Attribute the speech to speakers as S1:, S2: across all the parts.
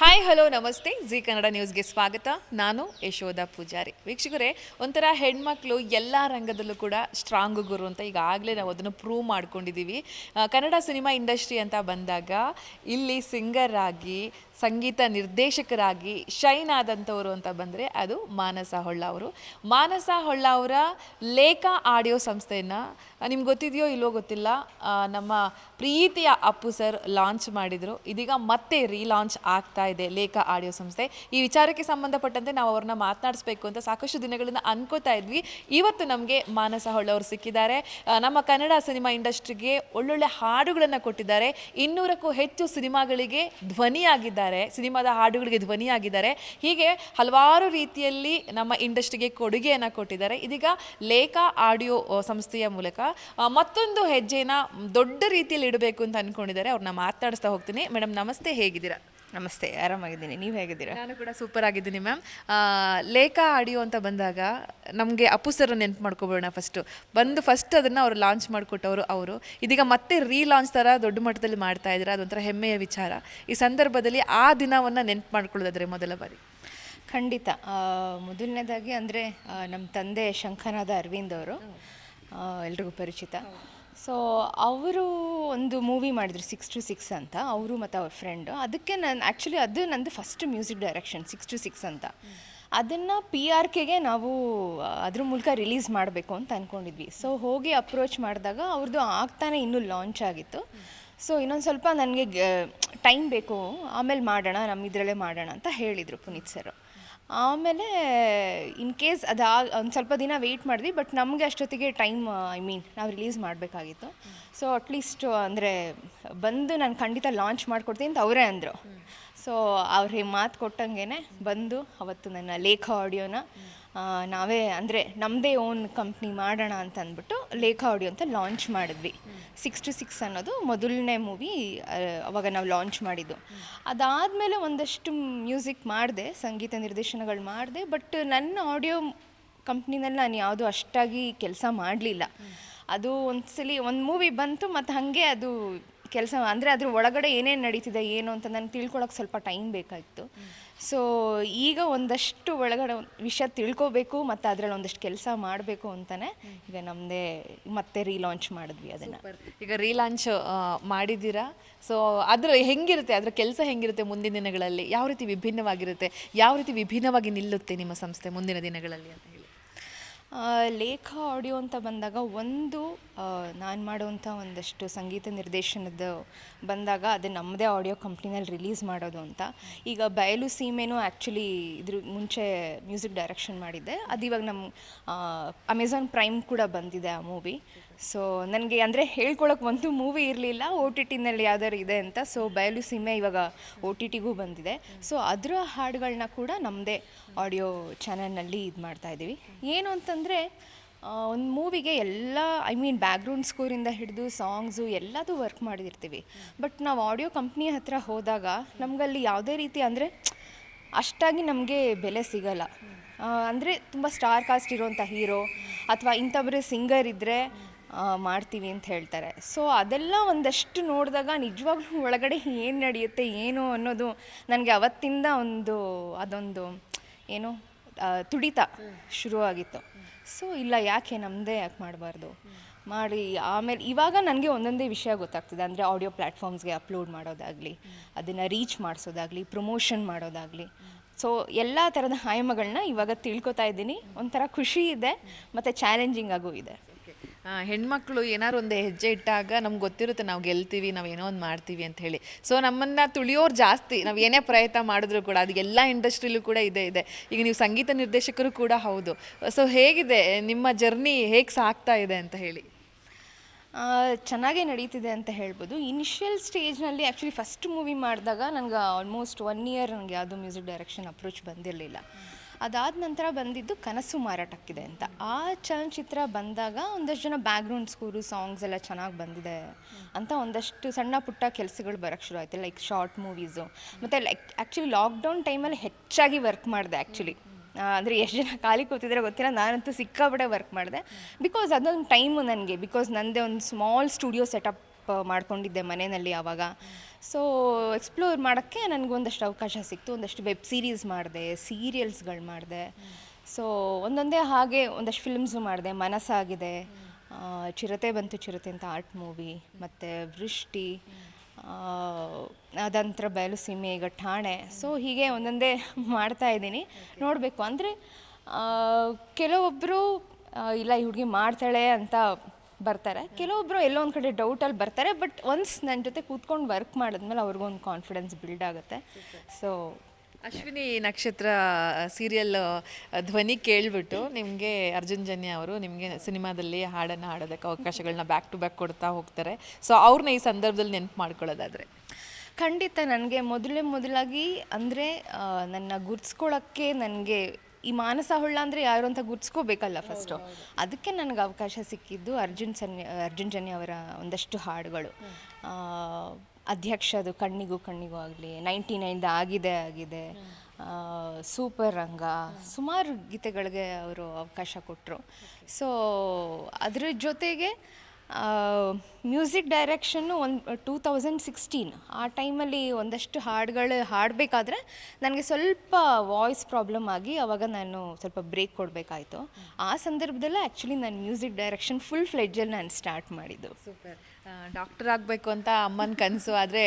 S1: Hi hello ನಮಸ್ತೆ. G Kannada ನ್ಯೂಸ್ಗೆ ಸ್ವಾಗತ. ನಾನು ಯಶೋಧ ಪೂಜಾರಿ. ವೀಕ್ಷಕರೇ, ಒಂಥರ ಹೆಣ್ಮಕ್ಳು ಎಲ್ಲ ರಂಗದಲ್ಲೂ ಕೂಡ ಸ್ಟ್ರಾಂಗ್ ಗುರು ಅಂತ ಈಗಾಗಲೇ ನಾವು ಅದನ್ನು ಪ್ರೂವ್ ಮಾಡ್ಕೊಂಡಿದ್ದೀವಿ. ಕನ್ನಡ ಸಿನಿಮಾ ಇಂಡಸ್ಟ್ರಿ ಅಂತ ಬಂದಾಗ, ಇಲ್ಲಿ ಸಿಂಗರ್ ಆಗಿ ಸಂಗೀತ ನಿರ್ದೇಶಕರಾಗಿ ಶೈನ್ ಆದಂಥವರು ಅಂತ ಬಂದರೆ ಅದು ಮಾನಸ ಹೊಳ್ಳ ಅವರು. ಮಾನಸ ಹೊಳ್ಳ ಅವರ ಲೇಖಾ ಆಡಿಯೋ ಸಂಸ್ಥೆಯನ್ನು ನಿಮ್ಗೆ ಗೊತ್ತಿದೆಯೋ ಇಲ್ಲೋ ಗೊತ್ತಿಲ್ಲ ನಮ್ಮ ಪ್ರೀತಿಯ ಅಪ್ಪು ಸರ್ ಲಾಂಚ್ ಮಾಡಿದರು. ಇದೀಗ ಮತ್ತೆ ರೀಲಾಂಚ್ ಆಗ್ತಾ ಇದೆ ಲೇಖಾ ಆಡಿಯೋ ಸಂಸ್ಥೆ. ಈ ವಿಚಾರಕ್ಕೆ ಸಂಬಂಧಪಟ್ಟಂತೆ ನಾವು ಅವ್ರನ್ನ ಮಾತನಾಡಿಸ್ಬೇಕು ಅಂತ ಸಾಕಷ್ಟು ದಿನಗಳಿಂದ ಅನ್ಕೋತಾ ಇದ್ವಿ. ಇವತ್ತು ನಮಗೆ ಮಾನಸ ಹೊಳ್ಳ ಅವರು ಸಿಕ್ಕಿದ್ದಾರೆ. ನಮ್ಮ ಕನ್ನಡ ಸಿನಿಮಾ ಇಂಡಸ್ಟ್ರಿಗೆ ಒಳ್ಳೊಳ್ಳೆ ಹಾಡುಗಳನ್ನು ಕೊಟ್ಟಿದ್ದಾರೆ. ಇನ್ನೂರಕ್ಕೂ ಹೆಚ್ಚು ಸಿನಿಮಾಗಳಿಗೆ ಧ್ವನಿಯಾಗಿದ್ದಾರೆ. ಸಿನಿಮಾದ ಹಾಡುಗಳಿಗೆ ಧ್ವನಿಯಾಗಿದ್ದಾರೆ. ಹೀಗೆ ಹಲವಾರು ರೀತಿಯಲ್ಲಿ ನಮ್ಮ ಇಂಡಸ್ಟ್ರಿಗೆ ಕೊಡುಗೆಯನ್ನು ಕೊಟ್ಟಿದ್ದಾರೆ. ಇದೀಗ ಲೇಖಾ ಆಡಿಯೋ ಸಂಸ್ಥೆಯ ಮೂಲಕ ಮತ್ತೊಂದು ಹೆಜ್ಜೆನ ದೊಡ್ಡ ರೀತಿಯಲ್ಲಿ ಇಡಬೇಕು ಅಂತ ಅನ್ಕೊಂಡಿದ್ದಾರೆ. ಅವ್ರನ್ನ ಮಾತಾಡಿಸ್ತಾ ಹೋಗ್ತೀನಿ. ಮೇಡಮ್ ನಮಸ್ತೆ. ಹೇಗಿದ್ದೀರಾ?
S2: ನಮಸ್ತೆ ಆರಾಮಾಗಿದ್ದೀನಿ. ನೀವು ಹೇಗಿದ್ದೀರಾ?
S1: ನಾನು ಕೂಡ ಸೂಪರ್ ಆಗಿದ್ದೀನಿ ಮ್ಯಾಮ್ ಲೇಖ ಆಡಿಯೋ ಅಂತ ಬಂದಾಗ ನಮಗೆ ಅಪ್ಪು ಸರ್ ನೆನ್ಪು ಮಾಡ್ಕೊಬೋಣ ಫಸ್ಟು ಬಂದು ಫಸ್ಟ್ ಅದನ್ನು ಅವರು ಲಾಂಚ್ ಮಾಡಿಕೊಟ್ಟವರು ಅವರು. ಇದೀಗ ಮತ್ತೆ ರೀಲಾಂಚ್ ಥರ ದೊಡ್ಡ ಮಟ್ಟದಲ್ಲಿ ಮಾಡ್ತಾ ಇದ್ದಾರೆ? ಅದೊಂಥರ ಹೆಮ್ಮೆಯ ವಿಚಾರ. ಈ ಸಂದರ್ಭದಲ್ಲಿ ಆ ದಿನವನ್ನು ನೆನ್ಪು ಮಾಡ್ಕೊಳ್ಳೋದಾದ್ರೆ ಮೊದಲ ಬಾರಿ.
S2: ಖಂಡಿತ. ಮೊದಲನೇದಾಗಿ ಅಂದರೆ ನಮ್ಮ ತಂದೆ ಶಂಖನಾದ ಅರವಿಂದ್ ಅವರು. ಎಲ್ರಿಗೂ ಪರಿಚಿತ. ಸೊ ಅವರು ಒಂದು ಮೂವಿ ಮಾಡಿದ್ರು ಸಿಕ್ಸ್ ಟು ಸಿಕ್ಸ್ ಅಂತ. ಅವರು ಮತ್ತು ಅವ್ರ ಫ್ರೆಂಡು ಅದಕ್ಕೆ ನಾನು ಆ್ಯಕ್ಚುಲಿ ಅದು ನಂದು first music direction six to six ಅಂತ. ಅದನ್ನು ಪಿ ಆರ್ ಕೆಗೆ ನಾವು ಅದ್ರ ಮೂಲಕ ರಿಲೀಸ್ ಮಾಡಬೇಕು ಅಂತ ಅಂದ್ಕೊಂಡಿದ್ವಿ ಸೊ ಹೋಗಿ ಅಪ್ರೋಚ್ ಮಾಡಿದಾಗ ಅವ್ರದ್ದು ಆಗ್ತಾನೆ ಇನ್ನೂ ಲಾಂಚ್ ಆಗಿತ್ತು. ಸೊ ಇನ್ನೊಂದು ಸ್ವಲ್ಪ ನನಗೆ ಟೈಮ್ ಬೇಕು. ಆಮೇಲೆ ಮಾಡೋಣ ನಮ್ಮ ಇದರಲ್ಲೇ ಮಾಡೋಣ ಅಂತ ಹೇಳಿದರು ಪುನೀತ್ ಸರ್ ಆಮೇಲೆ ಇನ್ ಕೇಸ್ ಅದಾ, ಒಂದು ಸ್ವಲ್ಪ ದಿನ ವೆಯ್ಟ್ ಮಾಡಿದ್ವಿ ಬಟ್ ನಮಗೆ ಅಷ್ಟೊತ್ತಿಗೆ ಟೈಮ್ ಐ ಮೀನ್ ನಾವು ರಿಲೀಸ್ ಮಾಡಬೇಕಾಗಿತ್ತು. ಸೊ ಅಟ್ಲೀಸ್ಟ್ ಅಂದರೆ, ಬಂದು ನಾನು ಖಂಡಿತ ಲಾಂಚ್ ಮಾಡಿಕೊಡ್ತೀನಿ ಅಂತ ಅವರೇ ಅಂದರು. ಸೊ ಅವ್ರಿಗೆ ಮಾತು ಕೊಟ್ಟಂಗೆ ಬಂದು ಅವತ್ತು ನನ್ನ ಲೇಖ ಆಡಿಯೋನ ನಾವೇ, ಅಂದರೆ ನಮ್ಮದೇ ಓನ್ ಕಂಪ್ನಿ ಮಾಡೋಣ ಅಂತ ಅಂದ್ಬಿಟ್ಟು ಲೇಖ ಆಡಿಯೋ ಅಂತ ಲಾಂಚ್ ಮಾಡಿದ್ವಿ. ಸಿಕ್ಸ್ ಟು ಸಿಕ್ಸ್ ಅನ್ನೋದು ಮೊದಲನೇ ಮೂವಿ ಅವಾಗ ನಾವು ಲಾಂಚ್ ಮಾಡಿದ್ದು. ಅದಾದಮೇಲೆ ಒಂದಷ್ಟು ಮ್ಯೂಸಿಕ್ ಮಾಡಿದೆ, ಸಂಗೀತ ನಿರ್ದೇಶನಗಳು ಮಾಡಿದೆ ಬಟ್ ನನ್ನ ಆಡಿಯೋ ಕಂಪ್ನಿನಲ್ಲಿ ನಾನು ಯಾವುದು ಅಷ್ಟಾಗಿ ಕೆಲಸ ಮಾಡಲಿಲ್ಲ. ಅದು ಒಂದ್ಸಲಿ ಒಂದು ಮೂವಿ ಬಂತು, ಮತ್ತು ಹಾಗೆ ಅದು ಕೆಲಸ, ಅಂದರೆ ಅದ್ರ ಒಳಗಡೆ ಏನೇನು ನಡೀತಿದೆ, ಏನು ಅಂತ ನಾನು ತಿಳ್ಕೊಳಕ್ಕೆ ಸ್ವಲ್ಪ ಟೈಮ್ ಬೇಕಾಗಿತ್ತು ಸೊ ಈಗ ಒಂದಷ್ಟು ಒಳಗಡೆ ವಿಷಯ ತಿಳ್ಕೊಬೇಕು ಮತ್ತು ಅದರಲ್ಲಿ ಒಂದಷ್ಟು ಕೆಲಸ ಮಾಡಬೇಕು ಅಂತಲೇ ಈಗ ನಮ್ಮದೇ ಮತ್ತೆ ರೀಲಾಂಚ್ ಮಾಡಿದ್ವಿ ಅದನ್ನು.
S1: ಈಗ ರೀಲಾಂಚ್ ಮಾಡಿದ್ದೀರಾ? ಸೊ ಅದರ ಹೆಂಗಿರುತ್ತೆ? ಅದರ ಕೆಲಸ ಹೆಂಗಿರುತ್ತೆ ಮುಂದಿನ ದಿನಗಳಲ್ಲಿ? ಯಾವ ರೀತಿ ವಿಭಿನ್ನವಾಗಿರುತ್ತೆ? ಯಾವ ರೀತಿ ವಿಭಿನ್ನವಾಗಿ ನಿಲ್ಲುತ್ತೆ ನಿಮ್ಮ ಸಂಸ್ಥೆ ಮುಂದಿನ ದಿನಗಳಲ್ಲಿ ಅಂತ
S2: ಲೇಖ, ಆಡಿಯೋ ಅಂತ ಬಂದಾಗ ಒಂದು ನಾನು ಮಾಡುವಂಥ ಒಂದಷ್ಟು ಸಂಗೀತ ನಿರ್ದೇಶನದ ಬಂದಾಗ ಅದು ನಮ್ಮದೇ ಆಡಿಯೋ ಕಂಪ್ನಿನಲ್ಲಿ ರಿಲೀಸ್ ಮಾಡೋದು ಅಂತ. ಈಗ ಬಯಲು ಸೀಮೆನೂ ಆ್ಯಕ್ಚುಲಿ ಇದ್ರ ಮುಂಚೆ ಮ್ಯೂಸಿಕ್ ಡೈರೆಕ್ಷನ್ ಮಾಡಿದ್ದೆ. ಅದು ಇವಾಗ ನಮ್ಮ ಅಮೆಝಾನ್ ಪ್ರೈಮ್ ಕೂಡ ಬಂದಿದೆ ಆ ಮೂವಿ ಸೊ ನನಗೆ ಅಂದರೆ ಹೇಳ್ಕೊಳಕ್ಕೆ ಒಂದು ಮೂವಿ ಇರಲಿಲ್ಲ ಒ ಟಿ ಟಿನಲ್ಲಿ ಯಾವ್ದಾದ್ರು ಇದೆ ಅಂತ. ಸೊ ಬಯಲು ಸೀಮೆ ಇವಾಗ ಒ ಟಿ ಟಿಗೂ ಬಂದಿದೆ. ಸೊ ಅದರ ಹಾಡುಗಳನ್ನ ಕೂಡ ನಮ್ಮದೇ ಆಡಿಯೋ ಚಾನಲ್ನಲ್ಲಿ ಇದು ಮಾಡ್ತಾ ಇದ್ದೀವಿ ಏನು ಅಂತಂದರೆ ಒಂದು ಮೂವಿಗೆ ಎಲ್ಲ ಐ ಮೀನ್ ಬ್ಯಾಕ್ಗ್ರೌಂಡ್ ಸ್ಕೋರಿಂದ ಹಿಡಿದು ಸಾಂಗ್ಸು ಎಲ್ಲದೂ ವರ್ಕ್ ಮಾಡಿರ್ತೀವಿ ಬಟ್ ನಾವು ಆಡಿಯೋ ಕಂಪ್ನಿ ಹತ್ರ ಹೋದಾಗ ನಮಗಲ್ಲಿ ಯಾವುದೇ ರೀತಿ ಅಂದರೆ ಅಷ್ಟಾಗಿ ನಮಗೆ ಬೆಲೆ ಸಿಗಲ್ಲ. ಅಂದರೆ ತುಂಬ ಸ್ಟಾರ್ ಕಾಸ್ಟ್ ಇರೋಂಥ ಹೀರೋ ಅಥವಾ ಇಂಥವ್ರೆ ಸಿಂಗರ್ ಇದ್ದರೆ ಮಾಡ್ತೀವಿ ಅಂತ ಹೇಳ್ತಾರೆ. ಸೊ ಅದೆಲ್ಲ ಒಂದಷ್ಟು ನೋಡಿದಾಗ ನಿಜವಾಗ್ಲೂ ಒಳಗಡೆ ಏನು ನಡೆಯುತ್ತೆ, ಏನು ಅನ್ನೋದು ನನಗೆ ಅವತ್ತಿಂದ ಒಂದು, ಅದೊಂದು ಏನು ತುಡಿತ ಶುರುವಾಗಿತ್ತು. ಸೊ ಇಲ್ಲ, ಯಾಕೆ ನಮ್ಮದೇ ಯಾಕೆ ಮಾಡಬಾರ್ದು? ಮಾಡಿ, ಆಮೇಲೆ ಇವಾಗ ನನಗೆ ಒಂದೊಂದೇ ವಿಷಯ ಗೊತ್ತಾಗ್ತದೆ. ಅಂದರೆ ಆಡಿಯೋ ಪ್ಲ್ಯಾಟ್ಫಾರ್ಮ್ಸ್ಗೆ ಅಪ್ಲೋಡ್ ಮಾಡೋದಾಗಲಿ, ಅದನ್ನು ರೀಚ್ ಮಾಡಿಸೋದಾಗಲಿ ಪ್ರಮೋಷನ್ ಮಾಡೋದಾಗಲಿ. ಸೊ ಎಲ್ಲ ಥರದ ಆಯಾಮಗಳನ್ನ ಇವಾಗ ತಿಳ್ಕೊತಾ ಇದ್ದೀನಿ. ಒಂಥರ ಖುಷಿ ಇದೆ, ಮತ್ತು ಚಾಲೆಂಜಿಂಗ್ ಆಗೂ ಇದೆ.
S1: ಹೆಣ್ಮಕ್ಳು ಏನಾರು ಒಂದು ಹೆಜ್ಜೆ ಇಟ್ಟಾಗ ನಮ್ಗೆ ಗೊತ್ತಿರುತ್ತೆ ನಾವು ಗೆಲ್ತೀವಿ, ನಾವು ಏನೋ ಒಂದು ಮಾಡ್ತೀವಿ ಅಂತ ಹೇಳಿ. ಸೊ ನಮ್ಮನ್ನು ತುಳಿಯೋರು ಜಾಸ್ತಿ, ನಾವು ಏನೇ ಪ್ರಯತ್ನ ಮಾಡಿದ್ರು ಕೂಡ ಅದು ಎಲ್ಲ ಇಂಡಸ್ಟ್ರಿಲೂ ಕೂಡ ಇದೆ ಇದೆ. ಈಗ ನೀವು ಸಂಗೀತ ನಿರ್ದೇಶಕರು ಕೂಡ ಹೌದು. ಸೊ ಹೇಗಿದೆ ನಿಮ್ಮ ಜರ್ನಿ, ಹೇಗೆ ಸಾಕ್ತಾ ಇದೆ ಅಂತ ಹೇಳಿ?
S2: ಚೆನ್ನಾಗೇ ನಡೀತಿದೆ ಅಂತ ಹೇಳ್ಬೋದು. ಇನಿಷಿಯಲ್ ಸ್ಟೇಜ್ನಲ್ಲಿ ಆ್ಯಕ್ಚುಲಿ ಫಸ್ಟ್ ಮೂವಿ ಮಾಡಿದಾಗ ನನಗೆ ಆಲ್ಮೋಸ್ಟ್ ಒನ್ ಇಯರ್ ನನಗೆ ಯಾವುದೂ ಮ್ಯೂಸಿಕ್ ಡೈರೆಕ್ಷನ್ ಅಪ್ರೋಚ್ ಬಂದಿರಲಿಲ್ಲ. ಅದಾದ ನಂತರ ಬಂದಿದ್ದು ಕನಸು ಮಾರಾಟಕ್ಕಿದೆ ಅಂತ. ಆ ಚಲನಚಿತ್ರ ಬಂದಾಗ ಒಂದಷ್ಟು ಜನ ಬ್ಯಾಕ್ಗ್ರೌಂಡ್ ಸ್ಕೋರು ಸಾಂಗ್ಸ್ ಎಲ್ಲ ಚೆನ್ನಾಗಿ ಬಂದಿದೆ ಅಂತ ಒಂದಷ್ಟು ಸಣ್ಣ ಪುಟ್ಟ ಕೆಲಸಗಳು ಬರೋಕ್ಕೆ ಶುರು ಆಯಿತು. ಲೈಕ್ ಶಾರ್ಟ್ ಮೂವೀಸು ಮತ್ತು ಲೈಕ್ ಆ್ಯಕ್ಚುಲಿ ಲಾಕ್ಡೌನ್ ಟೈಮಲ್ಲಿ ಹೆಚ್ಚಾಗಿ ವರ್ಕ್ ಮಾಡಿದೆ ಆ್ಯಕ್ಚುಲಿ ಅಂದರೆ ಎಷ್ಟು ಜನ ಖಾಲಿ ಕೂತಿದ್ರೆ ಗೊತ್ತಿಲ್ಲ, ನಾನಂತೂ ಸಿಕ್ಕಾಪಟ್ಟೆ ವರ್ಕ್ ಮಾಡಿದೆ. ಬಿಕಾಸ್ ಅದೊಂದು ಟೈಮು ನನಗೆ ಬಿಕಾಸ್ ನನ್ನದೇ ಒಂದು ಸ್ಮಾಲ್ ಸ್ಟುಡಿಯೋ ಸೆಟಪ್ ಮಾಡ್ಕೊಂಡಿದ್ದೆ ಮನೆಯಲ್ಲಿ ಆವಾಗ ಸೊ ಎಕ್ಸ್ಪ್ಲೋರ್ ಮಾಡೋಕ್ಕೆ ನನಗೊಂದಷ್ಟು ಅವಕಾಶ ಸಿಕ್ತು. ಒಂದಷ್ಟು ವೆಬ್ ಸೀರೀಸ್ ಮಾಡಿದೆ ಸೀರಿಯಲ್ಸ್ಗಳು ಮಾಡಿದೆ. ಸೊ ಒಂದೊಂದೇ ಹಾಗೆ ಒಂದಷ್ಟು ಫಿಲ್ಮ್ಸು ಮಾಡಿದೆ. ಮನಸ್ಸಾಗಿದೆ. ಚಿರತೆ ಬಂತು ಚಿರತೆ ಅಂತ ಆರ್ಟ್ ಮೂವಿ ಮತ್ತು ವೃಷ್ಟಿ ಅದಂತರ ಬಯಲು ಸೀಮೆ, ಈಗ ಠಾಣೆ. ಸೊ ಹೀಗೆ ಒಂದೊಂದೇ ಮಾಡ್ತಾ ಇದ್ದೀನಿ. ನೋಡಬೇಕು. ಅಂದರೆ ಕೆಲವೊಬ್ಬರು ಇಲ್ಲ ಈ ಹುಡುಗಿ ಮಾಡ್ತಾಳೆ ಅಂತ ಬರ್ತಾರೆ. ಕೆಲವೊಬ್ಬರು ಎಲ್ಲೋ ಒಂದು ಕಡೆ ಡೌಟಲ್ಲಿ ಬರ್ತಾರೆ ಬಟ್ ಒನ್ಸ್ ನನ್ನ ಜೊತೆ ಕೂತ್ಕೊಂಡು ವರ್ಕ್ ಮಾಡಿದ್ಮೇಲೆ ಅವ್ರಿಗೊಂದು ಕಾನ್ಫಿಡೆನ್ಸ್ ಬಿಲ್ಡ್ ಆಗುತ್ತೆ. ಸೊ
S1: ಅಶ್ವಿನಿ ನಕ್ಷತ್ರ ಸೀರಿಯಲ್ ಧ್ವನಿ ಕೇಳಿಬಿಟ್ಟು ನಿಮಗೆ ಅರ್ಜುನ್ ಜನ್ಯ ಅವರು ನಿಮಗೆ ಸಿನಿಮಾದಲ್ಲಿ ಹಾಡನ್ನು ಹಾಡೋದಕ್ಕೆ ಅವಕಾಶಗಳನ್ನ ಬ್ಯಾಕ್ ಟು ಬ್ಯಾಕ್ ಕೊಡ್ತಾ ಹೋಗ್ತಾರೆ. ಸೊ ಅವ್ರನ್ನ ಈ ಸಂದರ್ಭದಲ್ಲಿ ನೆನಪು ಮಾಡ್ಕೊಳ್ಳೋದಾದ್ರೆ?
S2: ಖಂಡಿತ ನನಗೆ ಮೊದಲೇ ಮೊದಲಾಗಿ ಅಂದರೆ ನನ್ನ ಗುರ್ತಿಸ್ಕೊಳ್ಳೋಕ್ಕೆ ನನಗೆ ಈ ಮಾನಸ ಹೊಳ್ಳ ಅಂದರೆ ಯಾರು ಅಂತ ಗುರ್ತಿಸ್ಕೋಬೇಕಲ್ಲ ಫಸ್ಟು ಅದಕ್ಕೆ ನನಗೆ ಅವಕಾಶ ಸಿಕ್ಕಿದ್ದು ಅರ್ಜುನ್ ಸನ್ಯ, ಅರ್ಜುನ್ ಜನ್ಯ ಅವರ ಒಂದಷ್ಟು ಹಾಡುಗಳು. ಅಧ್ಯಕ್ಷದು ಕಣ್ಣಿಗೂ ಕಣ್ಣಿಗೂ ಆಗಲಿ ನೈಂಟಿ ನೈನ್ದ ಆಗಿದೆ ಆಗಿದೆ. ಸೂಪರ್ ರಂಗ, ಸುಮಾರು ಗೀತೆಗಳಿಗೆ ಅವರು ಅವಕಾಶ ಕೊಟ್ಟರು ಸೊ ಅದರ ಜೊತೆಗೆ ಮ್ಯೂಸಿಕ್ ಡೈರೆಕ್ಷನ್ನು ಒಂದು, ಟೂ ತೌಸಂಡ್ ಸಿಕ್ಸ್ಟೀನ್, ಆ ಟೈಮಲ್ಲಿ ಒಂದಷ್ಟು ಹಾಡುಗಳು ಹಾಡಬೇಕಾದ್ರೆ ನನಗೆ ಸ್ವಲ್ಪ ವಾಯ್ಸ್ ಪ್ರಾಬ್ಲಮ್ ಆಗಿ ಅವಾಗ ನಾನು ಸ್ವಲ್ಪ ಬ್ರೇಕ್ ಕೊಡಬೇಕಾಯ್ತು. ಆ ಸಂದರ್ಭದಲ್ಲೇ ಆ್ಯಕ್ಚುಲಿ ನಾನು ಮ್ಯೂಸಿಕ್ ಡೈರೆಕ್ಷನ್ ಫುಲ್ ಫ್ಲೆಡ್ಜಲ್ಲಿ ನಾನು ಸ್ಟಾರ್ಟ್ ಮಾಡಿದ್ದು.
S1: ಸೂಪರ್. ಡಾಕ್ಟರ್ ಆಗಬೇಕು ಅಂತ ಅಮ್ಮನ ಕನಸು ಆದರೆ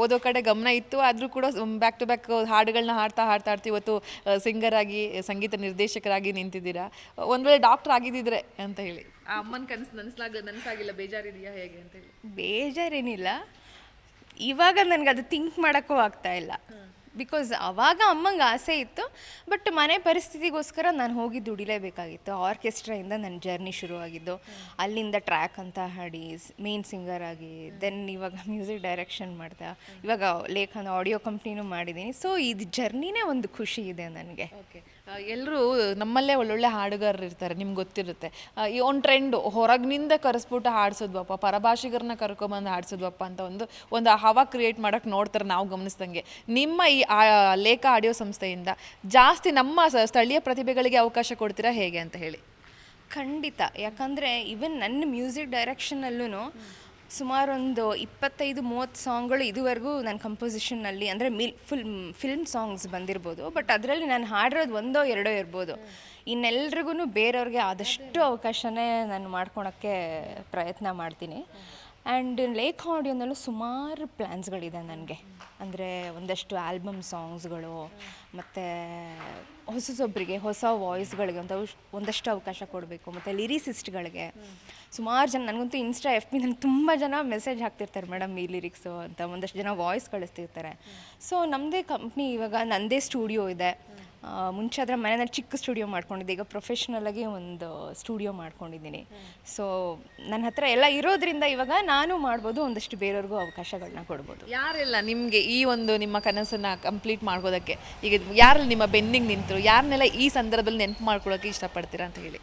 S1: ಓದೋ ಕಡೆ ಗಮನ ಇತ್ತು ಆದರೂ ಕೂಡ ಬ್ಯಾಕ್ ಟು ಬ್ಯಾಕ್ ಹಾಡುಗಳನ್ನ ಹಾಡ್ತಾ ಹಾಡ್ತಾ ಹಾಡ್ತಾ ಇವತ್ತು ಸಿಂಗರ್ ಆಗಿ ಸಂಗೀತ ನಿರ್ದೇಶಕರಾಗಿ ನಿಂತಿದ್ದೀರಾ. ಒಂದು ವೇಳೆ ಡಾಕ್ಟರ್ ಆಗಿದ್ದಿದ್ರೆ ಅಂತ ಹೇಳಿ. ಆ ಅಮ್ಮನ ಕನಸು ನನಸಾಗ ನನಸಾಗಿಲ್ಲ ಬೇಜಾರಿದೆಯಾ ಹೇಗೆ ಅಂತ ಹೇಳಿ.
S2: ಬೇಜಾರೇನಿಲ್ಲ. ಇವಾಗ ನನಗೆ ಅದು ಥಿಂಕ್ ಮಾಡೋಕ್ಕೂ ಆಗ್ತಾ ಇಲ್ಲ. ಬಿಕಾಸ್ ಅವಾಗ ಅಮ್ಮಂಗೆ ಆಸೆ ಇತ್ತು ಬಟ್ ಮನೆ ಪರಿಸ್ಥಿತಿಗೋಸ್ಕರ ನಾನು ಹೋಗಿ ದುಡಿಲೇಬೇಕಾಗಿತ್ತು. ಆರ್ಕೆಸ್ಟ್ರಾಯಿಂದ ನನ್ನ ಜರ್ನಿ ಶುರುವಾಗಿದ್ದು, ಅಲ್ಲಿಂದ ಟ್ರ್ಯಾಕ್ ಅಂತ ಹಾಡಿ ಮೇನ್ ಸಿಂಗರ್ ಆಗಿ ದೆನ್ ಇವಾಗ ಮ್ಯೂಸಿಕ್ ಡೈರೆಕ್ಷನ್ ಮಾಡ್ತಾ, ಇವಾಗ ಲೇಖನ ಆಡಿಯೋ ಕಂಪ್ನಿನೂ ಮಾಡಿದ್ದೀನಿ. ಸೊ ಇದು ಜರ್ನಿನೇ ಒಂದು ಖುಷಿ ಇದೆ ನನಗೆ.
S1: ಓಕೆ ಎಲ್ಲರೂ ನಮ್ಮಲ್ಲೇ ಒಳ್ಳೊಳ್ಳೆ ಹಾಡುಗಾರರು ಇರ್ತಾರೆ, ನಿಮ್ಗೆ ಗೊತ್ತಿರುತ್ತೆ. ಈ ಒಂದು ಟ್ರೆಂಡು ಹೊರಗಿನಿಂದ ಕರೆಸ್ಬಿಟ್ಟು ಹಾಡ್ಸೋದ್ವಪ್ಪ ಪರಭಾಷಿಗರನ್ನ ಕರ್ಕೊಂಬಂದು ಹಾಡ್ಸೋದ್ವಪ್ಪ ಅಂತ ಒಂದು ಒಂದು ಹವಾ ಕ್ರಿಯೇಟ್ ಮಾಡೋಕ್ಕೆ ನೋಡ್ತಾರೆ ನಾವು ಗಮನಿಸ್ದಂಗೆ. ನಿಮ್ಮ ಈ ಲೇಖ ಆಡಿಯೋ ಸಂಸ್ಥೆಯಿಂದ ಜಾಸ್ತಿ ನಮ್ಮ ಸ್ಥಳೀಯ ಪ್ರತಿಭೆಗಳಿಗೆ ಅವಕಾಶ ಕೊಡ್ತೀರಾ ಹೇಗೆ ಅಂತ ಹೇಳಿ.
S2: ಖಂಡಿತ. ಯಾಕಂದರೆ ಈವನ್ ನನ್ನ ಮ್ಯೂಸಿಕ್ ಡೈರೆಕ್ಷನಲ್ಲೂ ಸುಮಾರು ಒಂದು ಇಪ್ಪತ್ತೈದು, ಮೂವತ್ತು ಸಾಂಗ್ಗಳು ಇದುವರೆಗೂ ನನ್ನ ಕಂಪೋಸಿಷನ್ನಲ್ಲಿ ಅಂದರೆ ಮಿಲ್, ಫುಲ್ ಫಿಲ್ಮ್ ಸಾಂಗ್ಸ್ ಬಂದಿರ್ಬೋದು. ಬಟ್ ಅದರಲ್ಲಿ ನಾನು ಹಾಡಿರೋದು ಒಂದೋ, ಎರಡೋ ಇರ್ಬೋದು. ಇನ್ನೆಲ್ರಿಗೂ ಬೇರೆಯವ್ರಿಗೆ ಆದಷ್ಟು ಅವಕಾಶನೇ ನಾನು ಮಾಡ್ಕೊಳಕ್ಕೆ ಪ್ರಯತ್ನ ಮಾಡ್ತೀನಿ. ಆ್ಯಂಡ್ ಲೇಕ್ ಆಡಿಯೋನಲ್ಲೂ ಸುಮಾರು ಪ್ಲ್ಯಾನ್ಸ್ಗಳಿದೆ ನನಗೆ. ಅಂದರೆ ಒಂದಷ್ಟು ಆಲ್ಬಮ್ ಸಾಂಗ್ಸ್ಗಳು ಮತ್ತು ಹೊಸೊಬ್ಬರಿಗೆ ಹೊಸ ವಾಯ್ಸ್ಗಳಿಗೆ ಉಶ್- ಒಂದಷ್ಟು ಅವಕಾಶ ಕೊಡಬೇಕು. ಮತ್ತು ಲಿರಿಸಿಸ್ಟ್ಗಳಿಗೆ ಸುಮಾರು ಜನ, ನನಗಂತೂ ಇನ್ಸ್ಟಾ ಎಫ್ ಪಿ ನನಗೆ ತುಂಬ ಜನ ಮೆಸೇಜ್ ಹಾಕ್ತಿರ್ತಾರೆ ಮೇಡಮ್ ಈ ಲಿರಿಕ್ಸು ಅಂತ. ಒಂದಷ್ಟು ಜನ ವಾಯ್ಸ್ ಕಳಿಸ್ತಿರ್ತಾರೆ. ಸೊ ನಮ್ಮದೇ ಕಂಪ್ನಿ ಇವಾಗ ನನ್ನದೇ ಸ್ಟುಡಿಯೋ ಇದೆ. ಮುಂಚೆ ಅದರ ಮನೆಯಲ್ಲಿ ಚಿಕ್ಕ ಸ್ಟುಡಿಯೋ ಮಾಡ್ಕೊಂಡಿದ್ದೆ. ಈಗ ಪ್ರೊಫೆಷ್ನಲಾಗಿ ಒಂದು ಸ್ಟುಡಿಯೋ ಮಾಡ್ಕೊಂಡಿದ್ದೀನಿ. ಸೊ ನನ್ನ ಹತ್ರ ಎಲ್ಲ ಇರೋದ್ರಿಂದ ಇವಾಗ ನಾನು ಮಾಡ್ಬೋದು ಒಂದಷ್ಟು ಬೇರೆಯವ್ರಿಗೂ ಅವಕಾಶಗಳನ್ನ ಕೊಡ್ಬೋದು.
S1: ಯಾರೆಲ್ಲ ನಿಮಗೆ ಈ ಒಂದು ನಿಮ್ಮ ಕನಸನ್ನ ಕಂಪ್ಲೀಟ್ ಮಾಡ್ಕೋದಕ್ಕೆ ಈಗ ಯಾರಲ್ಲಿ ನಿಮ್ಮ ಬೆನ್ನಿಗೆ ನಿಂತರು ಯಾರನ್ನೆಲ್ಲ ಈ ಸಂದರ್ಭದಲ್ಲಿ ನೆನಪು ಮಾಡ್ಕೊಳ್ಳೋಕೆ ಇಷ್ಟಪಡ್ತೀರಾ ಅಂತ ಹೇಳಿ.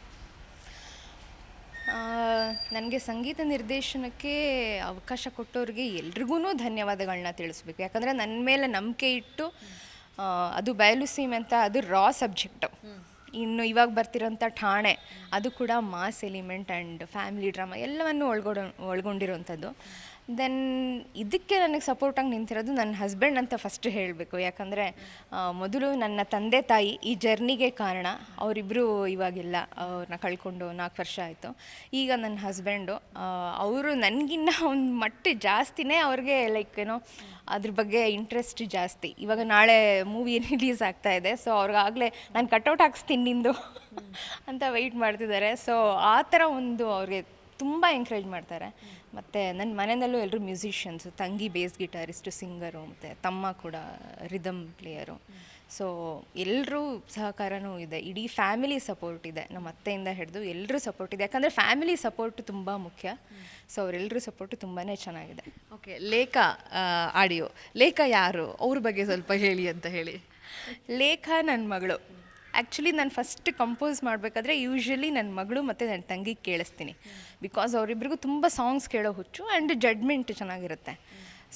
S2: ನನಗೆ ಸಂಗೀತ ನಿರ್ದೇಶನಕ್ಕೆ ಅವಕಾಶ ಕೊಟ್ಟವ್ರಿಗೆ ಎಲ್ರಿಗೂ ಧನ್ಯವಾದಗಳನ್ನ ತಿಳಿಸ್ಬೇಕು. ಯಾಕಂದರೆ ನನ್ನ ಮೇಲೆ ನಂಬಿಕೆ ಇಟ್ಟು ಅದು ಬಯಲು ಸೀಮೆ ಅಂತ ಅದು ರಾ ಸಬ್ಜೆಕ್ಟು ಇನ್ನು ಇವಾಗ ಬರ್ತಿರೋಂಥ ಠಾಣೆ, ಅದು ಕೂಡ mass element and family drama ಎಲ್ಲವನ್ನು ಒಳಗೊಡ, ಒಳಗೊಂಡಿರೋಂಥದ್ದು. ದೆನ್ ಇದಕ್ಕೆ ನನಗೆ ಸಪೋರ್ಟಾಗಿ ನಿಂತಿರೋದು ನನ್ನ ಹಸ್ಬೆಂಡ್ ಅಂತ ಫಸ್ಟ್ ಹೇಳಬೇಕು. ಯಾಕಂದರೆ ಮೊದಲು ನನ್ನ ತಂದೆ ತಾಯಿ ಈ ಜರ್ನಿಗೆ ಕಾರಣ. ಅವರಿಬ್ಬರು ಇವಾಗಿಲ್ಲ. ಅವ್ರನ್ನ ಕಳ್ಕೊಂಡು ನಾಲ್ಕು ವರ್ಷ ಆಯಿತು. ಈಗ ನನ್ನ ಹಸ್ಬೆಂಡು ಅವರು ನನಗಿನ್ನ ಒಂದು ಮಟ್ಟ ಜಾಸ್ತಿನೇ ಅವ್ರಿಗೆ ಲೈಕ್ ಏನೋ ಅದ್ರ ಬಗ್ಗೆ ಇಂಟ್ರೆಸ್ಟ್ ಜಾಸ್ತಿ. ಇವಾಗ ನಾಳೆ ಮೂವಿ ರಿಲೀಸ್ ಆಗ್ತಾ ಇದೆ. ಸೊ ಅವ್ರಿಗಾಗಲೇ ನಾನು ಕಟೌಟ್ ಹಾಕ್ಸ್ತೀನಿ ನಿಂದು ಅಂತ ವೆಯ್ಟ್ ಮಾಡ್ತಿದ್ದಾರೆ. ಸೊ ಆ ಥರ ಒಂದು ಅವ್ರಿಗೆ ತುಂಬ ಎಂಕರೇಜ್ ಮಾಡ್ತಾರೆ. ಮತ್ತು ನನ್ನ ಮನೆಯಲ್ಲೂ ಎಲ್ಲರೂ ಮ್ಯೂಸಿಷಿಯನ್ಸು ತಂಗಿ ಬೇಸ್ ಗಿಟಾರಿಸ್ಟು ಸಿಂಗರು ಮತ್ತು ತಮ್ಮ ಕೂಡ ರಿದಮ್ ಪ್ಲೇಯರು ಸೊ ಎಲ್ಲರೂ ಸಹಕಾರನೂ ಇದೆ. ಇಡೀ ಫ್ಯಾಮಿಲಿ ಸಪೋರ್ಟ್ ಇದೆ. ನಮ್ಮ ಅತ್ತೆಯಿಂದ ಹಿಡಿದು ಎಲ್ಲರೂ ಸಪೋರ್ಟ್ ಇದೆ. ಯಾಕಂದರೆ ಫ್ಯಾಮಿಲಿ ಸಪೋರ್ಟ್ ತುಂಬ ಮುಖ್ಯ. ಸೊ ಅವರೆಲ್ಲರೂ ಸಪೋರ್ಟ್ ತುಂಬಾ ಚೆನ್ನಾಗಿದೆ.
S1: ಓಕೆ ಲೇಖ ಆಡಿಯೋ. ಲೇಖ ಯಾರು? ಅವ್ರ ಬಗ್ಗೆ ಸ್ವಲ್ಪ ಹೇಳಿ ಅಂತ ಹೇಳಿ.
S2: ಲೇಖ ನನ್ನ ಮಗಳು. ಆ್ಯಕ್ಚುಲಿ ನಾನು ಫಸ್ಟ್ ಕಂಪೋಸ್ ಮಾಡಬೇಕಾದ್ರೆ ಯೂಶ್ವಲಿ ನನ್ನ ಮಗಳು ಮತ್ತು ನನ್ನ ತಂಗಿಗೆ ಕೇಳಿಸ್ತೀನಿ. ಬಿಕಾಸ್ ಅವರಿಬ್ಬರಿಗೂ ತುಂಬ ಸಾಂಗ್ಸ್ ಕೇಳೋ ಹುಚ್ಚು ಆ್ಯಂಡ್ ಜಡ್ಮೆಂಟ್ ಚೆನ್ನಾಗಿರುತ್ತೆ.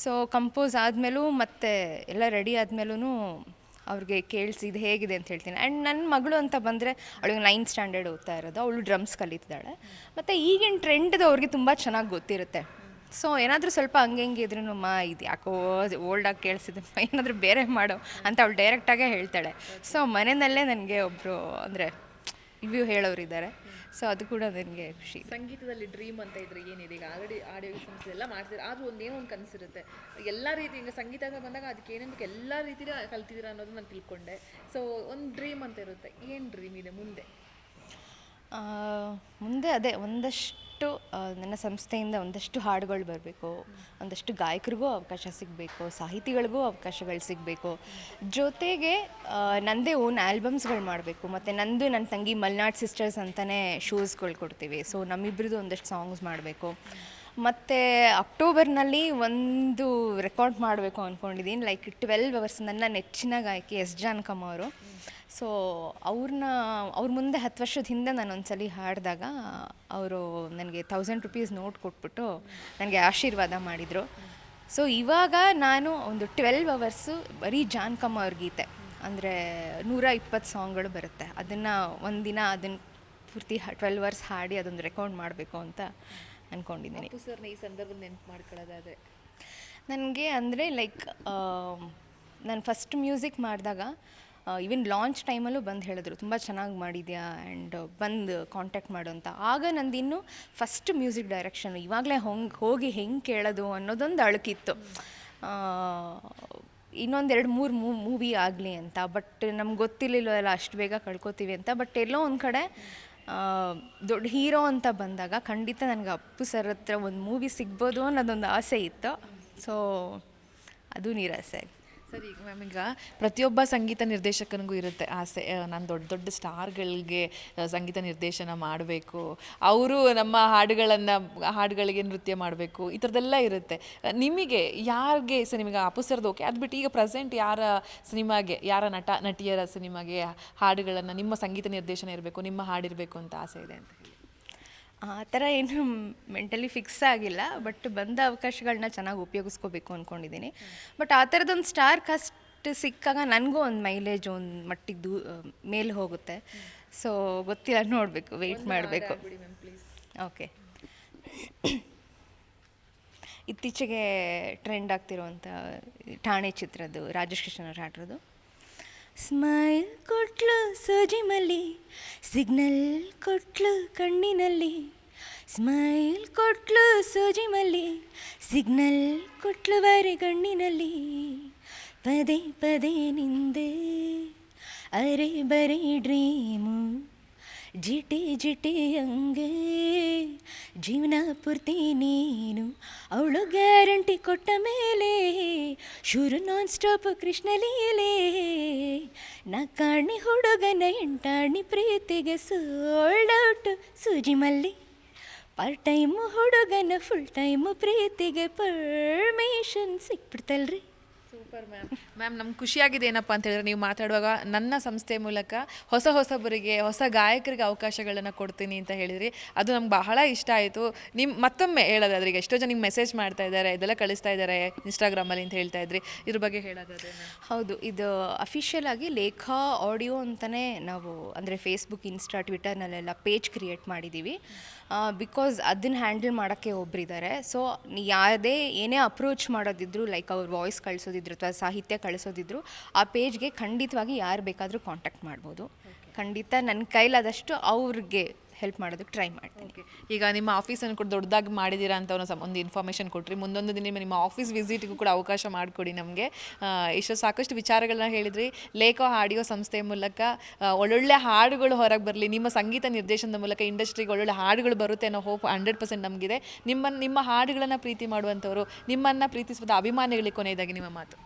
S2: ಸೊ ಕಂಪೋಸ್ ಆದಮೇಲೂ ಮತ್ತು ಎಲ್ಲ ರೆಡಿ ಆದಮೇಲೂ ಅವ್ರಿಗೆ ಕೇಳಿಸಿ ಇದು ಹೇಗಿದೆ ಅಂತ ಹೇಳ್ತೀನಿ. ಆ್ಯಂಡ್ ನನ್ನ ಮಗಳು ಅಂತ ಬಂದರೆ ಅವಳಿಗೆ ನೈನ್ತ್ ಸ್ಟ್ಯಾಂಡರ್ಡ್ ಓದ್ತಾ ಇರೋದು. ಅವಳು ಡ್ರಮ್ಸ್ ಕಲಿತಿದ್ದಾಳೆ. ಮತ್ತು ಈಗಿನ ಟ್ರೆಂಡ್ದು ಅವ್ರಿಗೆ ತುಂಬ ಚೆನ್ನಾಗಿ ಗೊತ್ತಿರುತ್ತೆ. ಸೊ ಏನಾದರೂ ಸ್ವಲ್ಪ ಹಂಗೆ ಹಿಂಗೆ ಇದ್ರೂ ಮಾ ಇದು ಯಾಕೋ ಓಲ್ಡಾಗಿ ಕೇಳಿಸಿದೆ. ಏನಾದರೂ ಬೇರೆ ಮಾಡು ಅಂತ ಅವಳು ಡೈರೆಕ್ಟಾಗೇ ಹೇಳ್ತಾಳೆ. ಸೊ ಮನೆಯಲ್ಲೇ ನನಗೆ ಒಬ್ಬರು ಅಂದರೆ ಇವ್ಯೂ ಹೇಳೋರು ಇದ್ದಾರೆ ಸೊ ಅದು ಕೂಡ ನನಗೆ ಖುಷಿ
S1: ಸಂಗೀತದಲ್ಲಿ ಡ್ರೀಮ್ ಅಂತ ಇದ್ರೆ ಏನಿದೆ? ಈಗ ಆಲ್ರೆಡಿ ಆಡಿಯೋ ಸಂಸ್ಥೆ ಎಲ್ಲ ಮಾಡ್ತಿದ್ರೆ ಆದರೂ ಒಂದೇನೋ ಒಂದು ಕನಸಿರುತ್ತೆ. ಎಲ್ಲ ರೀತಿ ಈಗ ಸಂಗೀತ ಅಂತ ಬಂದಾಗ ಅದಕ್ಕೆ ಏನೇನು ಎಲ್ಲ ರೀತಿಲಿ ಕಲ್ತಿದ್ದೀರಾ ಅನ್ನೋದು ನಾನು ತಿಳ್ಕೊಂಡೆ. ಸೊ ಒಂದು ಡ್ರೀಮ್ ಅಂತ ಇರುತ್ತೆ. ಏನು ಡ್ರೀಮ್ ಇದೆ ಮುಂದೆ?
S2: ಮುಂದೆ ಅದೇ ಒಂದಷ್ಟು ಆ, ನನ್ನ ಸಂಸ್ಥೆಯಿಂದ ಒಂದಷ್ಟು ಹಾಡುಗಳು ಬರಬೇಕು ಒಂದಷ್ಟು ಗಾಯಕರಿಗೂ ಅವಕಾಶ ಸಿಗಬೇಕು ಸಾಹಿತಿಗಳಿಗೂ ಅವಕಾಶಗಳು ಸಿಗಬೇಕು. ಜೊತೆಗೆ ನನ್ನದೇ ನಂದೇ ಓನ್ ಆಲ್ಬಮ್ಸ್ಗಳು ಮಾಡಬೇಕು. ಮತ್ತು ನಂದು ನನ್ನ ತಂಗಿ ಮಲ್ನಾಡ್ ಸಿಸ್ಟರ್ಸ್ ಅಂತಲೇ ಶೂಸ್ಗಳು ಕೊಡ್ತೀವಿ. ಸೊ ನಮ್ಮಿಬ್ರದ್ದು ಒಂದಷ್ಟು ಸಾಂಗ್ಸ್ ಮಾಡಬೇಕು. ಮತ್ತು ಅಕ್ಟೋಬರ್ನಲ್ಲಿ ಒಂದು ರೆಕಾರ್ಡ್ ಮಾಡಬೇಕು ಅಂದ್ಕೊಂಡಿದ್ದೀನಿ ಲೈಕ್ ಟ್ವೆಲ್ವ್ ಅವರ್ಸ್ ನನ್ನ ನೆಚ್ಚಿನ ಗಾಯಕಿ ಎಸ್ ಜಾನಕಮ್ಮ ಅವರು. ಸೊ ಅವ್ರನ್ನ ಅವ್ರ ಮುಂದೆ ಹತ್ತು ವರ್ಷದ ಹಿಂದೆ ನಾನು ಒಂದ್ಸಲಿ ಹಾಡಿದಾಗ ಅವರು ನನಗೆ ಥೌಸಂಡ್ ರುಪೀಸ್ ನೋಟ್ ಕೊಟ್ಬಿಟ್ಟು ನನಗೆ ಆಶೀರ್ವಾದ ಮಾಡಿದರು. ಸೊ ಇವಾಗ ನಾನು ಒಂದು ಟ್ವೆಲ್ವ್ ಅವರ್ಸು ಬರೀ ಜಾನ್ಕಮ್ಮ ಅವ್ರ ಗೀತೆ. ಅಂದರೆ ನೂರ ಇಪ್ಪತ್ತು ಸಾಂಗ್ಗಳು ಬರುತ್ತೆ. ಅದನ್ನು ಒಂದಿನ ಅದನ್ನು ಪೂರ್ತಿ ಟ್ವೆಲ್ವ್ ಅವರ್ಸ್ ಹಾಡಿ ಅದೊಂದು ರೆಕಾರ್ಡ್ ಮಾಡಬೇಕು ಅಂತ ಅಂದ್ಕೊಂಡಿದ್ದೀನಿ
S1: ಸರ್ನ ಈ ಸಂದರ್ಭದಲ್ಲಿ ನೆನಪು ಮಾಡ್ಕೊಳ್ಳೋದಾದ್ರೆ?
S2: ನನಗೆ ಅಂದರೆ ಲೈಕ್ ನಾನು ಫಸ್ಟ್ ಮ್ಯೂಸಿಕ್ ಮಾಡಿದಾಗ ಈವನ್ ಲಾಂಚ್ ಟೈಮಲ್ಲೂ ಬಂದು ಹೇಳಿದ್ರು, ತುಂಬ ಚೆನ್ನಾಗಿ ಮಾಡಿದ್ಯಾ ಆ್ಯಂಡ್ ಬಂದು ಕಾಂಟ್ಯಾಕ್ಟ್ ಮಾಡು ಅಂತ. ಆಗ ನಂದು ಇನ್ನೂ ಫಸ್ಟ್ ಮ್ಯೂಸಿಕ್ ಡೈರೆಕ್ಷನ್ ಇವಾಗಲೇ ಹೊಂಗೆ, ಹೋಗಿ ಹೆಂಗೆ ಕೇಳೋದು ಅನ್ನೋದೊಂದು ಅಳುಕಿತ್ತು. ಇನ್ನೊಂದೆರಡು ಮೂರು ಮೂವಿ ಆಗಲಿ ಅಂತ ಬಟ್ ನಮ್ಗೆ ಗೊತ್ತಿರಲಿಲ್ಲ ಅಷ್ಟು ಬೇಗ ಕಳ್ಕೊತೀವಿ ಅಂತ ಬಟ್ ಎಲ್ಲೋ ಒಂದು ಕಡೆ ದೊಡ್ಡ ಹೀರೋ ಅಂತ ಬಂದಾಗ ಖಂಡಿತ ನನಗೆ ಅಪ್ಪು ಸರ್ ಹತ್ರ ಒಂದು ಮೂವಿ ಸಿಗ್ಬೋದು ಅನ್ನೋದೊಂದು ಆಸೆ ಇತ್ತು. ಸೊ ಅದು ನಿರಾಸೆ ಆಯ್ತು.
S1: ಸರಿ ಈಗ ಮ್ಯಾಮ್ ಈಗ ಪ್ರತಿಯೊಬ್ಬ ಸಂಗೀತ ನಿರ್ದೇಶಕನಿಗೂ ಇರುತ್ತೆ ಆಸೆ ನಾನು ದೊಡ್ಡ ದೊಡ್ಡ ಸ್ಟಾರ್ಗಳಿಗೆ ಸಂಗೀತ ನಿರ್ದೇಶನ ಮಾಡಬೇಕು. ಅವರು ನಮ್ಮ ಹಾಡುಗಳನ್ನು, ಹಾಡುಗಳಿಗೆ ನೃತ್ಯ ಮಾಡಬೇಕು. ಈ ಥರದ್ದೆಲ್ಲ ಇರುತ್ತೆ. ನಿಮಗೆ ಯಾರಿಗೆ ಸರ್ ನಿಮಗೆ ಅಪು ಸರ್ದು ಓಕೆ ಅದು ಬಿಟ್ಟು ಈಗ ಪ್ರೆಸೆಂಟ್ ಯಾರ ಸಿನಿಮಾಗೆ, ಯಾರ ನಟ, ನಟಿಯರ ಸಿನಿಮಾಗೆ ಹಾಡುಗಳನ್ನು, ನಿಮ್ಮ ಸಂಗೀತ ನಿರ್ದೇಶನ ಇರಬೇಕು, ನಿಮ್ಮ ಹಾಡಿರಬೇಕು ಅಂತ ಆಸೆ ಇದೆ ಅಂತ ಹೇಳಿ.
S2: ಆ ಥರ ಏನು ಮೆಂಟಲಿ ಫಿಕ್ಸ್ ಆಗಿಲ್ಲ ಬಟ್ ಬಂದ ಅವಕಾಶಗಳನ್ನ ಚೆನ್ನಾಗಿ ಉಪಯೋಗಿಸ್ಕೋಬೇಕು ಅಂದ್ಕೊಂಡಿದ್ದೀನಿ ಬಟ್ ಆ ಥರದೊಂದು ಸ್ಟಾರ್ ಕಾಸ್ಟ್ ಸಿಕ್ಕಾಗ ನನಗೂ ಒಂದು ಮೈಲೇಜ್ ಒಂದು ಮಟ್ಟಿಗೆ ದೂ ಮೇಲೆ ಹೋಗುತ್ತೆ. ಸೊ ಗೊತ್ತಿಲ್ಲ ನೋಡಬೇಕು ವೆಯ್ಟ್ ಮಾಡಬೇಕು. ಓಕೆ ಇತ್ತೀಚೆಗೆ ಟ್ರೆಂಡ್ ಆಗ್ತಿರುವಂಥ ಠಾಣೆ ಚಿತ್ರದ್ದು ರಾಜೇಶ್ ಕೃಷ್ಣ ಅವ್ರು ಹಾಡಿರೋದು ಸ್ಮೈಲ್ ಕೊಟ್ಲು ಸೋಜಿ ಮಲ್ಲಿ ಸಿಗ್ನಲ್ ಕೊಟ್ಲು ಕಣ್ಣಿನಲ್ಲಿ. ಸ್ಮೈಲ್ ಕೊಟ್ಲು ಸೋಜಿ ಮಲ್ಲಿ ಸಿಗ್ನಲ್ ಕೊಟ್ಲು ಬಾರಿ ಕಣ್ಣಿನಲ್ಲಿ. ಪದೇ ಪದೇ ನಿಂದೆ, ಅರೆ ಬರೀ ಡ್ರೀಮು. ಜಿಟಿ ಜಿಟಿ ಹಂಗೆ ಜೀವನ ಪೂರ್ತಿ ನೀನು ಅವಳು ಗ್ಯಾರಂಟಿ ಕೊಟ್ಟ ಮೇಲೆ ಶುರು ನಾನ್ ಸ್ಟಾಪ್ ಕೃಷ್ಣ ಲೀಲೆ. ನಾ ಕಾಣಿ ಹುಡುಗನ ಎಂಟಾಣಿ ಪ್ರೀತಿಗೆ ಸೋಲ್ಡ್ ಔಟ್ ಸೂಜಿ ಮಲ್ಲಿ. ಪಾರ್ಟ್ ಟೈಮು ಹುಡುಗನ ಫುಲ್ ಟೈಮು ಪ್ರೀತಿಗೆ ಪರ್ಮಿಷನ್ ಸಿಕ್ಬಿಡ್ತಲ್ರಿ.
S1: ಸೂಪರ್ ಮ್ಯಾಮ್ ಮ್ಯಾಮ್ ನಮ್ಗೆ ಖುಷಿಯಾಗಿದೆ ಏನಪ್ಪ ಅಂತ ಹೇಳಿದ್ರೆ ನೀವು ಮಾತಾಡುವಾಗ ನನ್ನ ಸಂಸ್ಥೆ ಮೂಲಕ ಹೊಸ ಹೊಸಬರಿಗೆ, ಹೊಸ ಗಾಯಕರಿಗೆ ಅವಕಾಶಗಳನ್ನು ಕೊಡ್ತೀನಿ ಅಂತ ಹೇಳಿದ್ರಿ. ಅದು ನಮ್ಗೆ ಬಹಳ ಇಷ್ಟ ಆಯಿತು. ನಿಮ್ಮ ಮತ್ತೊಮ್ಮೆ ಹೇಳೋದಾದ್ರೆ ಈಗ ಎಷ್ಟೋ ಜನ ಮೆಸೇಜ್ ಮಾಡ್ತಾ ಇದ್ದಾರೆ, ಇದೆಲ್ಲ ಕಳಿಸ್ತಾ ಇದ್ದಾರೆ ಇನ್ಸ್ಟಾಗ್ರಾಮಲ್ಲಿ ಅಂತ ಹೇಳ್ತಾ ಇದ್ರಿ. ಇದ್ರ ಬಗ್ಗೆ ಹೇಳೋದಾದ್ರೆ.
S2: ಹೌದು, ಇದು ಅಫಿಷಿಯಲ್ ಆಗಿ ಲೇಖಾ ಆಡಿಯೋ ಅಂತಲೇ ನಾವು ಅಂದರೆ ಫೇಸ್ಬುಕ್ ಇನ್ಸ್ಟಾ ಟ್ವಿಟರ್ನಲ್ಲೆಲ್ಲ ಪೇಜ್ ಕ್ರಿಯೇಟ್ ಮಾಡಿದ್ದೀವಿ ಬಿಕಾಸ್ ಅದನ್ನು ಹ್ಯಾಂಡಲ್ ಮಾಡೋಕ್ಕೆ ಒಬ್ಬರಿದ್ದಾರೆ ಸೊ ಯಾವುದೇ ಏನೇ ಅಪ್ರೋಚ್ ಮಾಡೋದಿದ್ರು ಲೈಕ್ ಅವ್ರ ವಾಯ್ಸ್ ಕಳಿಸೋದಿದ್ರು ಅಥವಾ ಸಾಹಿತ್ಯ ಕಳಿಸೋದಿದ್ರು ಆ ಪೇಜ್ಗೆ ಖಂಡಿತವಾಗಿ ಯಾರು ಬೇಕಾದರೂ ಕಾಂಟ್ಯಾಕ್ಟ್ ಮಾಡ್ಬೋದು. ಖಂಡಿತ ನನ್ನ ಕೈಲಾದಷ್ಟು ಅವ್ರಿಗೆ ಹೆಲ್ಪ್ ಮಾಡೋದಕ್ಕೆ ಟ್ರೈ ಮಾಡ್ತೀನಿ.
S1: ಈಗ ನಿಮ್ಮ ಆಫೀಸನ್ನು ಕೂಡ ದೊಡ್ಡದಾಗಿ ಮಾಡಿದ್ದೀರಾ ಅಂತ ಒಂದು ಇನ್ಫಾರ್ಮೇಷನ್ ಕೊಟ್ರಿ. ಮುಂದೊಂದು ದಿನ ನಿಮ್ಮ ಆಫೀಸ್ ವಿಸಿಟ್ಗೂ ಕೂಡ ಅವಕಾಶ ಮಾಡಿಕೊಡಿ ನಮಗೆ. ಇಷ್ಟು ಸಾಕಷ್ಟು ವಿಚಾರಗಳನ್ನ ಹೇಳಿದ್ರಿ. ಲೇಖೋ ಆಡಿಯೋ ಸಂಸ್ಥೆ ಮೂಲಕ ಒಳ್ಳೊಳ್ಳೆ ಹಾಡುಗಳು ಹೊರಗೆ ಬರಲಿ. ನಿಮ್ಮ ಸಂಗೀತ ನಿರ್ದೇಶನದ ಮೂಲಕ ಇಂಡಸ್ಟ್ರಿಗೆ ಒಳ್ಳೊಳ್ಳೆ ಹಾಡುಗಳು ಬರುತ್ತೆ ಅನ್ನೋ ಹೋಪ್ ಹಂಡ್ರೆಡ್ ಪರ್ಸೆಂಟ್ ನಮಗಿದೆ. ನಿಮ್ಮ ನಿಮ್ಮ ಹಾಡುಗಳನ್ನು ಪ್ರೀತಿ ಮಾಡುವಂಥವ್ರು ನಿಮ್ಮನ್ನು ಪ್ರೀತಿಸುವುದು ಅಭಿಮಾನಿಗಳಿಗೆ ಕೊನೆಯದಾಗಿ ನಿಮ್ಮ ಮಾತು.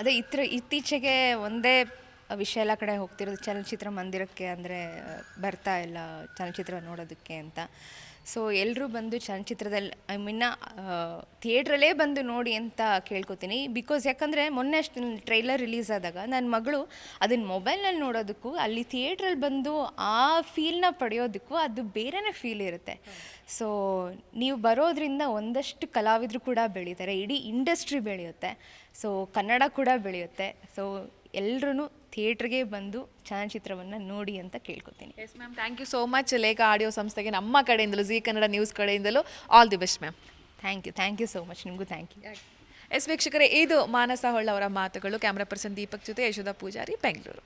S2: ಅದೇ ಇತ್ರ ಇತ್ತೀಚೆಗೆ ಒಂದೇ ವಿಷಯ ಎಲ್ಲ ಕಡೆ ಹೋಗ್ತಿರೋದು ಚಲನಚಿತ್ರ ಮಂದಿರಕ್ಕೆ ಅಂದರೆ ಬರ್ತಾ ಇಲ್ಲ ಚಲನಚಿತ್ರ ನೋಡೋದಕ್ಕೆ ಅಂತ. ಸೊ ಎಲ್ಲರೂ ಬಂದು ಚಲನಚಿತ್ರದಲ್ಲಿ ಐ ಮೀನ್ ಥಿಯೇಟ್ರಲ್ಲೇ ಬಂದು ನೋಡಿ ಅಂತ ಕೇಳ್ಕೊತೀನಿ. ಬಿಕಾಸ್ ಯಾಕಂದರೆ ಮೊನ್ನೆ ಅಷ್ಟು ಟ್ರೈಲರ್ ರಿಲೀಸ್ ಆದಾಗ ನನ್ನ ಮಗಳು ಅದನ್ನು ಮೊಬೈಲ್ನಲ್ಲಿ ನೋಡೋದಕ್ಕೂ, ಅಲ್ಲಿ ಥಿಯೇಟ್ರಲ್ಲಿ ಬಂದು ಆ ಫೀಲ್ನ ಪಡೆಯೋದಕ್ಕೂ ಅದು ಬೇರೆನೇ ಫೀಲ್ ಇರುತ್ತೆ. ಸೊ ನೀವು ಬರೋದ್ರಿಂದ ಒಂದಷ್ಟು ಕಲಾವಿದರು ಕೂಡ ಬೆಳೀತಾರೆ. ಇಡೀ ಇಂಡಸ್ಟ್ರಿ ಬೆಳೆಯುತ್ತೆ. ಸೊ ಕನ್ನಡ ಕೂಡ ಬೆಳೆಯುತ್ತೆ. ಸೊ ಎಲ್ಲರೂ ಥಿಯೇಟ್ರಿಗೆ ಬಂದು ಚಲನಚಿತ್ರವನ್ನು ನೋಡಿ ಅಂತ ಕೇಳ್ಕೊತೀನಿ.
S1: Yes ma'am thank you so much Lekha audio ಸಂಸ್ಥೆಗೆ ನಮ್ಮ ಕಡೆಯಿಂದಲೂ ಜೀ ಕನ್ನಡ ನ್ಯೂಸ್ ಕಡೆಯಿಂದಲೂ all the best ma'am
S2: thank you thank you so much ನಿಮಗೂ ಥ್ಯಾಂಕ್ ಯು
S1: ಎಸ್ ವೀಕ್ಷಕರೇ ಇದು ಮಾನಸ ಹೊಳ್ಳ ಅವರ ಮಾತುಗಳು. ಕ್ಯಾಮ್ರಾ ಪರ್ಸನ್ ದೀಪಕ್ ಜೊತೆ ಯಶೋಧ ಪೂಜಾರಿ ಬೆಂಗಳೂರು